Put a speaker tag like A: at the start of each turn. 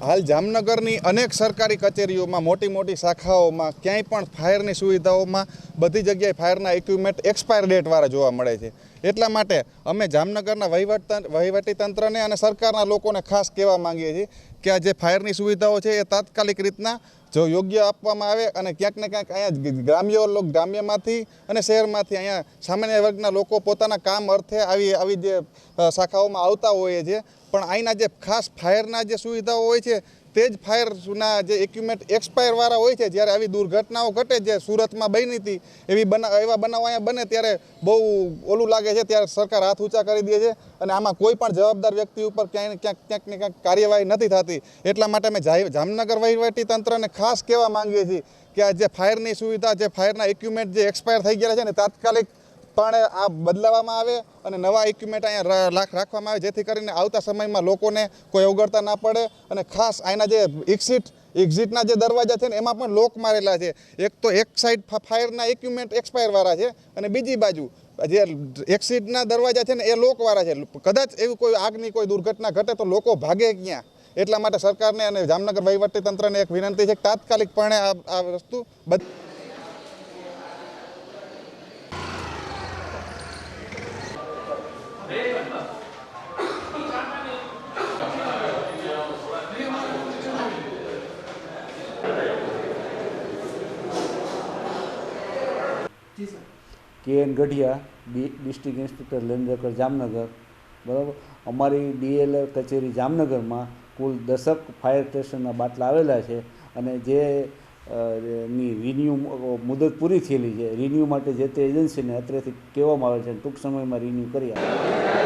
A: હાલ જામનગરની અનેક સરકારી કચેરીઓમાં મોટી મોટી શાખાઓમાં ક્યાંય પણ ફાયરની સુવિધાઓમાં બધી જગ્યાએ ફાયરના ઇક્વિપમેન્ટ એક્સપાયર ડેટવાળા જોવા મળે છે. એટલા માટે અમે જામનગરના વહીવટ વહીવટી તંત્રને અને સરકારના લોકોને ખાસ કહેવા માંગીએ છીએ કે આ જે ફાયરની સુવિધાઓ છે એ તાત્કાલિક રીતના જો યોગ્ય આપવામાં આવે અને ક્યાંક ને ક્યાંક અહીંયા ગ્રામ્ય લોક ગ્રામ્યમાંથી અને શહેરમાંથી અહીંયા સામાન્ય વર્ગના લોકો પોતાના કામ અર્થે આવી આવી જે શાખાઓમાં આવતા હોય છે પણ અહીંના જે ખાસ ફાયરના જે સુવિધાઓ હોય છે, તે જ ફાયરના જે ઇક્વિપમેન્ટ એક્સપાયરવાળા હોય છે, જ્યારે આવી દુર્ઘટનાઓ ઘટે જે સુરતમાં બની હતી, એવી બના, એવા બનાવ અહીંયા બને ત્યારે બહુ ઓલું લાગે છે, ત્યારે સરકાર હાથ ઊંચા કરી દે છે અને આમાં કોઈ પણ જવાબદાર વ્યક્તિ ઉપર ક્યાંય ક્યાંક ક્યાંક ને ક્યાંક કાર્યવાહી નથી થતી. એટલા માટે અમે જામનગર તંત્રને ખાસ કહેવા માંગીએ છીએ કે આ જે ફાયરની સુવિધા, જે ફાયરના ઇક્વિપમેન્ટ જે એક્સપાયર થઈ ગયા છે ને, તાત્કાલિક પણ આ બદલાવવામાં આવે અને નવા ઇક્વિપમેન્ટ અહીંયા રાખ- રાખવામાં આવે, જેથી કરીને આવતા સમયમાં લોકોને કોઈ અવગડતા ના પડે અને ખાસ અહીંના જે એક્ઝિટ એક્ઝિટના જે દરવાજા છે ને, એમાં પણ લોક મારેલા છે. એક તો એક સાઈડ ફાયરના ઇક્વિપમેન્ટ એક્સપાયરવાળા છે અને બીજી બાજુ જે એક્સિટના દરવાજા છે ને, એ લોકવાળા છે. કદાચ એવી કોઈ આગની કોઈ દુર્ઘટના ઘટે તો લોકો ભાગે ક્યાં? એટલા માટે સરકારને અને જામનગર વહીવટી તંત્રને એક વિનંતી છે કે તાત્કાલિકપણે આ વસ્તુ બદ
B: K N Gadhiya district inspector લેન્દ્રકર Jamnagar, બરાબર? અમારી ડીએલઆર કચેરી જામનગરમાં કુલ દશક ફાયર સ્ટેશનના બાટલા આવેલા છે અને જે ની રિન્યુ મુદત પૂરી થયેલી છે, રિન્યુ માટે જે તે એજન્સીને અત્રેથી કહેવામાં આવે છે ટૂંક સમયમાં રિન્યુ કરી આપે.